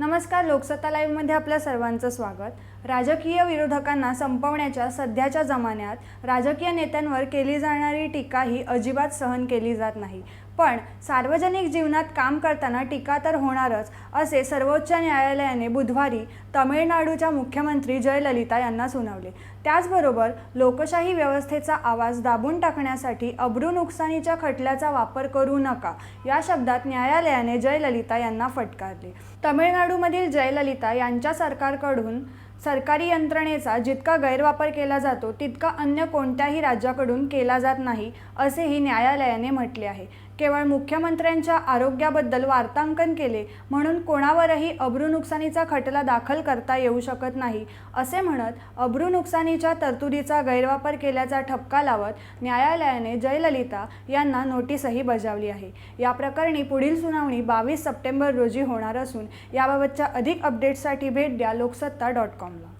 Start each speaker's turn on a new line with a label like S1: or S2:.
S1: नमस्कार लोकसत्ता लाईव्हमध्ये आपल्या सर्वांचं स्वागत. राजकीय विरोधकांना संपवण्याच्या सध्याच्या जमान्यात राजकीय नेत्यांवर केली जाणारी टीका ही अजिबात सहन केली जात नाही. पण सार्वजनिक जीवनात काम करताना टीका तर होणारच असे सर्वोच्च न्यायालयाने बुधवारी तमिळनाडूच्या मुख्यमंत्री जयललिता यांना सुनावले. त्याचबरोबर लोकशाही व्यवस्थेचा आवाज दाबून टाकण्यासाठी अब्रू नुकसानीच्या खटल्याचा वापर करू नका या शब्दात न्यायालयाने जयललिता यांना फटकारले. तमिळनाडूमधील जयललिता यांच्या सरकारकडून सरकारी यंत्रणेचा जितका गैरवापर केला जातो तितका अन्य कोणत्याही राज्याकडून केला जात नाही असेही न्यायालयाने म्हटले आहे. केवळ मुख्यमंत्र्यांच्या आरोग्याबद्दल वार्तांकन केले म्हणून कोणावरही अब्रू नुकसानीचा खटला दाखल करता येऊ शकत नाही असे म्हणत अब्रू नुकसानीच्या तरतुदीचा गैरवापर केल्याचा ठपका लावत न्यायालयाने जयललिता यांना नोटीसही बजावली आहे. या प्रकरणी पुढील सुनावणी बावीस सप्टेंबर रोजी होणार असून याबाबतच्या अधिक अपडेट्ससाठी भेट द्या लोकसत्ता डॉट कॉम. বাংলা